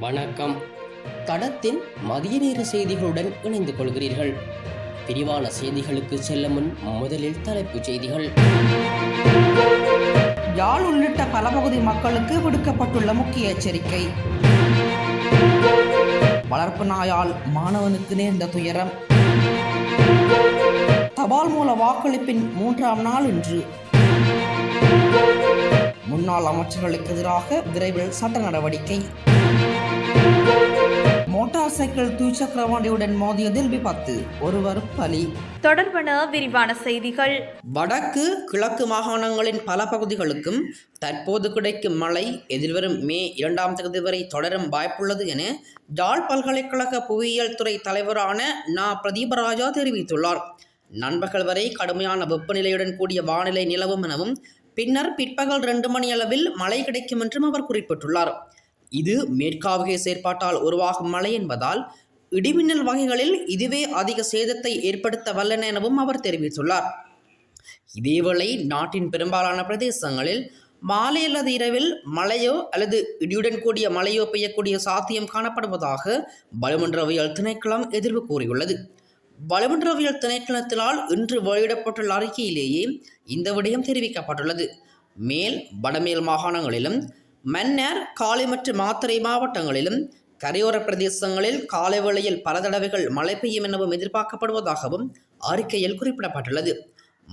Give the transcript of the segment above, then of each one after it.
வணக்கம். தடத்தின் மதிய நேர செய்திகளுடன் இணைந்து கொள்கிறீர்கள். விரிவான செய்திகளுக்கு செல்ல முன் முதலில் தலைப்புச் செய்திகள். யாழ் உள்ளிட்ட பல பகுதி மக்களுக்கு விடுக்கப்பட்டுள்ள முக்கிய எச்சரிக்கை. வளர்ப்பு நாயால் மாணவனுக்கு நேர்ந்த துயரம். தபால் மூல வாக்களிப்பின் மூன்றாம் நாள் இன்று. முன்னாள் அமைச்சர்களுக்கு எதிராக விரைவில் சட்ட நடவடிக்கை. மோட்டார் சைக்கிள் துய்சக்கர வண்டியுடன் மோதியதில் விபத்து ஒருவர் பலி. தொடர்பான விரிவான செய்திகள். வடக்கு கிழக்கு மாகாணங்களின் பல பகுதிகளுக்கும் தற்போது கிடைக்கும் மழை எதிர்வரும் மே இரண்டாம் தேதி வரை தொடரும் வாய்ப்புள்ளது என யாழ் பல்கலைக்கழக புவியியல் துறை தலைவரான நா. பிரதீபராஜா தெரிவித்துள்ளார். நண்பகல் வரை கடுமையான வெப்பநிலையுடன் கூடிய வானிலை நிலவும் எனவும் பின்னர் பிற்பகல் ரெண்டு மணி அளவில் மழை கிடைக்கும் என்றும் அவர் குறிப்பிட்டுள்ளார். இது மேற்காவிய செயற்பாட்டால் உருவாகும் மழை என்பதால் இடிமின்னல் வகைகளில் இதுவே அதிக சேதத்தை ஏற்படுத்த வல்லன எனவும் அவர் தெரிவித்துள்ளார். இதேவேளை நாட்டின் பெரும்பாலான பிரதேசங்களில் மாலை அல்லது இரவில் மழையோ அல்லது இடியுடன் கூடிய மழையோ பெய்யக்கூடிய சாத்தியம் காணப்படுவதாக வளிமண்டலவியல் திணைக்களம் எதிர்வு கூறியுள்ளது. வளிமண்டலவியல் திணைக்களத்தினால் இன்று வெளியிடப்பட்டுள்ள அறிக்கையிலேயே இந்த விடயம் தெரிவிக்கப்பட்டுள்ளது. மேல் வடமேல் மாகாணங்களிலும் மன்னர் காலை மற்றும் மாத்தறை மாவட்டங்களிலும் கரையோர பிரதேசங்களில் காலை வேளையில் பல தடவைகள் மழை பெய்யும் எனவும் எதிர்பார்க்கப்படுவதாகவும் அறிக்கையில் குறிப்பிடப்பட்டுள்ளது.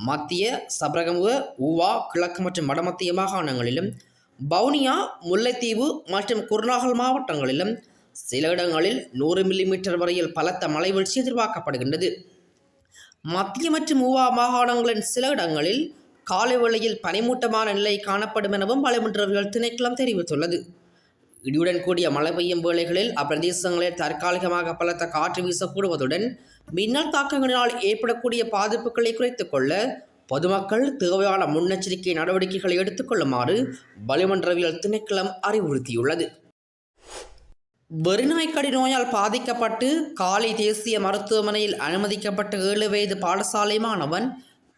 மத்திய சபரகமுக ஊவா கிழக்கு மற்றும் வடமத்திய மாகாணங்களிலும் பவுனியா முல்லைத்தீவு மற்றும் குருநாகல் மாவட்டங்களிலும் சில இடங்களில் நூறு மில்லிமீட்டர் வரையில் பலத்த மழை வீழ்ச்சி எதிர்பார்க்கப்படுகின்றது. மத்திய மற்றும் ஊவா மாகாணங்களின் சில இடங்களில் காலை வேளையில் பனிமூட்டமான நிலை காணப்படும் எனவும் வளிமண்டலவியல் திணைக்களம் தெரிவித்துள்ளது. இடியுடன் கூடிய மழை பெய்யும் வேளைகளில் அப்பிரதேசங்களில் தற்காலிகமாக பலத்த காற்று வீசக்கூடுவதுடன் மின்னல் தாக்கங்களினால் ஏற்படக்கூடிய பாதிப்புகளை குறைத்துக் கொள்ள பொதுமக்கள் தேவையான முன்னெச்சரிக்கை நடவடிக்கைகளை எடுத்துக்கொள்ளுமாறு வளிமண்டலவியல் திணைக்களம் அறிவுறுத்தியுள்ளது. வெறிநாய்க்கடி நோயால் பாதிக்கப்பட்டு காலி தேசிய மருத்துவமனையில் அனுமதிக்கப்பட்ட ஏழு வயது பாடசாலை மாணவன்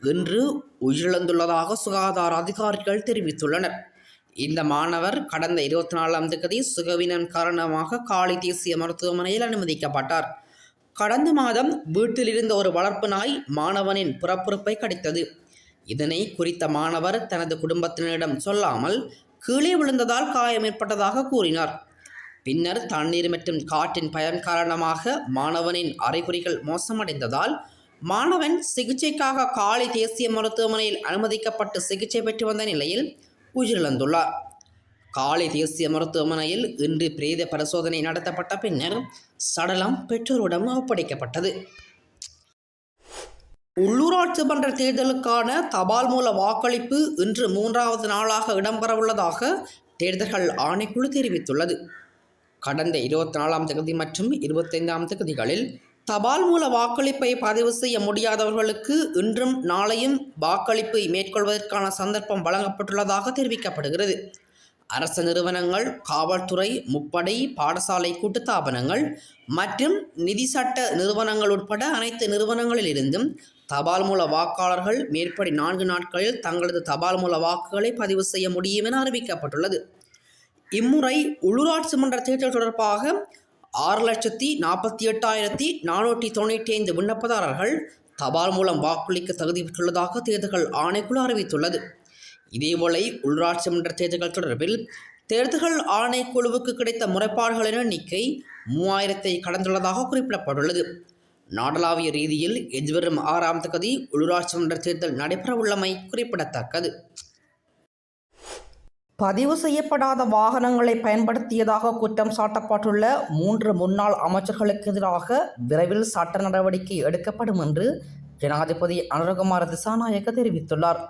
இன்று உயிரிழந்துள்ளதாக சுகாதார அதிகாரிகள் தெரிவித்துள்ளனர். இந்த மாணவர் கடந்த இருபத்தி நாலாம் தேதி சுகவினன் காரணமாக காலி தேசிய மருத்துவமனையில் அனுமதிக்கப்பட்டார். கடந்த மாதம் வீட்டில் இருந்த ஒரு வளர்ப்பு நாய் மாணவனின் புறப்புறுப்பை கடித்தது. இதனை குறித்த மாணவர் தனது குடும்பத்தினரிடம் சொல்லாமல் கீழே விழுந்ததால் காயம் ஏற்பட்டதாக கூறினார். பின்னர் தண்ணீர் மற்றும் காற்றின் பயன் காரணமாக மாணவனின் அறிகுறிகள் மோசமடைந்ததால் மாணவன் சிகிச்சைக்காக காலை தேசிய மருத்துவமனையில் அனுமதிக்கப்பட்டு சிகிச்சை பெற்று வந்த நிலையில் உயிரிழந்துள்ளார். காலை தேசிய மருத்துவமனையில் இன்று பிரேத பரிசோதனை நடத்தப்பட்ட பின்னர் சடலம் பெற்றோரிடம் ஒப்படைக்கப்பட்டது. உள்ளூராட்சி மன்ற தேர்தலுக்கான தபால் மூல வாக்களிப்பு இன்று மூன்றாவது நாளாக இடம்பெறவுள்ளதாக தேர்தல்கள் ஆணைக்குழு தெரிவித்துள்ளது. கடந்த இருபத்தி நாலாம் தேதி மற்றும் இருபத்தைந்தாம் தேதிகளில் தபால் மூல வாக்களிப்பை பதிவு செய்ய முடியாதவர்களுக்கு இன்றும் நாளையும் வாக்களிப்பை மேற்கொள்வதற்கான சந்தர்ப்பம் வழங்கப்பட்டுள்ளதாக தெரிவிக்கப்படுகிறது. அரசு நிறுவனங்கள் காவல்துறை முப்படை பாடசாலை கூட்டுத்தாபனங்கள் மற்றும் நிதி சட்ட நிறுவனங்கள் உட்பட அனைத்து நிறுவனங்களிலிருந்தும் தபால் மூல வாக்காளர்கள் மேற்படி நான்கு நாட்களில் தங்களது தபால் மூல வாக்குகளை பதிவு செய்ய முடியும் என அறிவிக்கப்பட்டுள்ளது. இம்முறை உள்ளூராட்சி மன்ற தேர்தல் தொடர்பாக ஆறு லட்சத்தி நாற்பத்தி எட்டாயிரத்தி நானூற்றி தொண்ணூற்றி ஐந்து விண்ணப்பதாரர்கள் தபால் மூலம் வாக்களிக்க தகுதி பெற்றுள்ளதாக தேர்தல்கள் ஆணைக்குழு அறிவித்துள்ளது. இதேவேளை உள்ளாட்சி மன்ற தேர்தல்கள் தொடர்பில் தேர்தல்கள் ஆணைக்குழுவுக்கு கிடைத்த முறைப்பாடுகளின் எண்ணிக்கை மூவாயிரத்தை கடந்துள்ளதாக குறிப்பிடப்பட்டுள்ளது. நாடளாவிய ரீதியில் எதிர்வரும் ஆறாம் தேதி உள்ளூராட்சி மன்ற தேர்தல் நடைபெறவுள்ளமை குறிப்பிடத்தக்கது. பதிவு செய்யப்படாத வாகனங்களை பயன்படுத்தியதாக குற்றம் சாட்டப்பட்டுள்ள மூன்று முன்னாள் அமைச்சர்களுக்கு எதிராக விரைவில் சட்ட நடவடிக்கை எடுக்கப்படும் என்று ஜனாதிபதி அனுரகுமார திசாநாயக்க தெரிவித்துள்ளார்.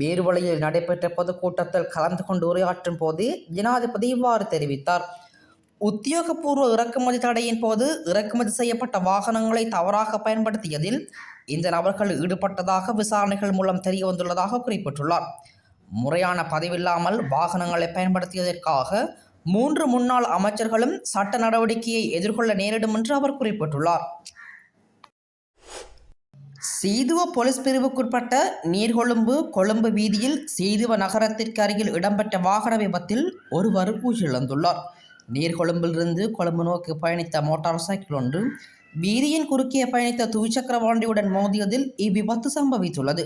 பேர்வழியில் நடைபெற்ற பொதுக்கூட்டத்தில் கலந்து கொண்டு உரையாற்றும் போது ஜனாதிபதி இவ்வாறு தெரிவித்தார். உத்தியோகபூர்வ இறக்குமதி தடையின் போது இறக்குமதி செய்யப்பட்ட வாகனங்களை தவறாக பயன்படுத்தியதில் இந்த நபர்கள் ஈடுபட்டதாக விசாரணைகள் மூலம் தெரிய வந்துள்ளதாக குறிப்பிட்டுள்ளார். முறையான பதிவில்லாமல் வாகனங்களை பயன்படுத்தியதற்காக மூன்று முன்னாள் அமைச்சர்களும் சட்ட நடவடிக்கையை எதிர்கொள்ள நேரிடும் என்று அவர் குறிப்பிட்டுள்ளார். சீதுவ போலீஸ் பிரிவுக்குட்பட்ட நீர்கொழும்பு கொழும்பு வீதியில் சீதுவ நகரத்திற்கு அருகில் இடம்பெற்ற வாகன விபத்தில் ஒருவர் உயிரிழந்துள்ளார். நீர்கொழும்பிலிருந்து கொழும்பு நோக்கி பயணித்த மோட்டார் சைக்கிள் ஒன்று வீதியின் குறுக்கே பயணித்த துவிச்சக்கர வண்டியுடன் மோதியதில் இவ்விபத்து சம்பவித்துள்ளது.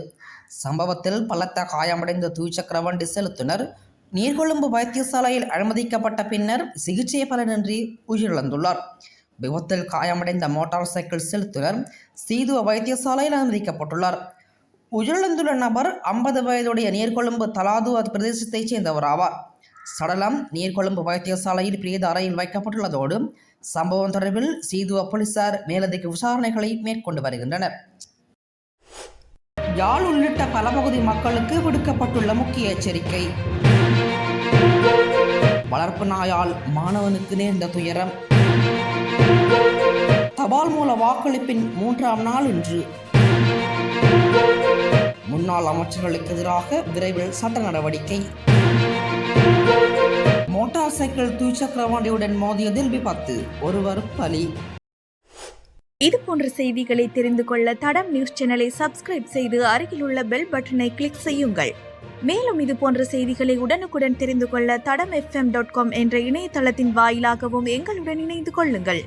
சம்பவத்தில் பலத்த காயமடைந்த துவிச்சக்கர வண்டி செலுத்துனர். நீர்கொழும்பு வைத்தியசாலையில் அனுமதிக்கப்பட்ட பின்னர் சிகிச்சை பலனின்றி உயிரிழந்துள்ளார். விபத்தில் காயமடைந்த மோட்டார் சைக்கிள் செலுத்துனர். சீதுவ வைத்தியசாலையில் அனுமதிக்கப்பட்டுள்ளார். உயிரிழந்துள்ள நபர் ஐம்பது வயதுடைய நீர்கொழும்பு தலாதுவ பிரதேசத்தைச் சேர்ந்தவர் ஆவார். சடலம் நீர்கொழும்பு வைத்தியசாலையில் பிரேத அறையில் வைக்கப்பட்டுள்ளதோடு சம்பவம் தொடர்பில் சீதுவ போலீசார் மேலதிக விசாரணைகளை மேற்கொண்டு வருகின்றனர். யாழ் உள்ளிட்ட பல பகுதி மக்களுக்கு விடுக்கப்பட்டுள்ள முக்கிய எச்சரிக்கை. வளர்ப்பு நாயால் மாணவனுக்கு நேர்ந்த துயரம். தபால் மூல வாக்களிப்பின் மூன்றாம் நாள் இன்று. முன்னாள் அமைச்சர்களுக்கு எதிராக விரைவில் சட்ட நடவடிக்கை. மோட்டார் சைக்கிள் துவிச்சக்கர வண்டியுடன் மோதியதில் விபத்து ஒருவர் பலி. இது போன்ற செய்திகளை தெரிந்து கொள்ள தடம் நியூஸ் சேனலை சப்ஸ்கிரைப் செய்து அருகில் உள்ள பெல் பட்டனை கிளிக் செய்யுங்கள். மேலும் இது போன்ற செய்திகளை உடனுக்குடன் தெரிந்து கொள்ள தடம் எஃப்எம் டாட் காம் என்ற இணையதளத்தின் வாயிலாகவும் எங்களுடன் இணைந்து கொள்ளுங்கள்.